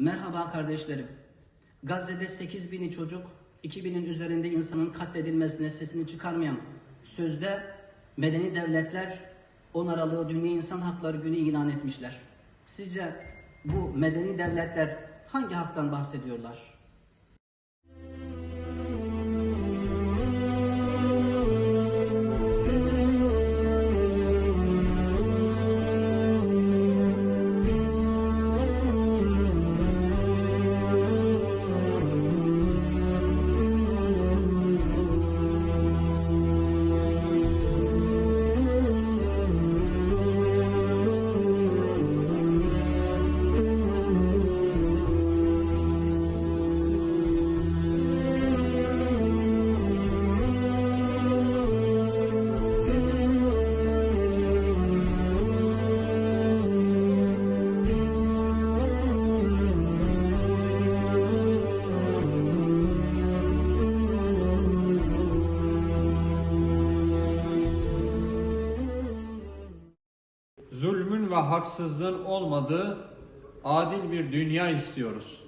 Merhaba kardeşlerim. Gazze'de 8 bini çocuk, 2000'in üzerinde insanın katledilmesine sesini çıkarmayan sözde medeni devletler 10 Aralık'ı Dünya İnsan Hakları Günü ilan etmişler. Sizce bu medeni devletler hangi haktan bahsediyorlar? Zulmün ve haksızlığın olmadığı adil bir dünya istiyoruz.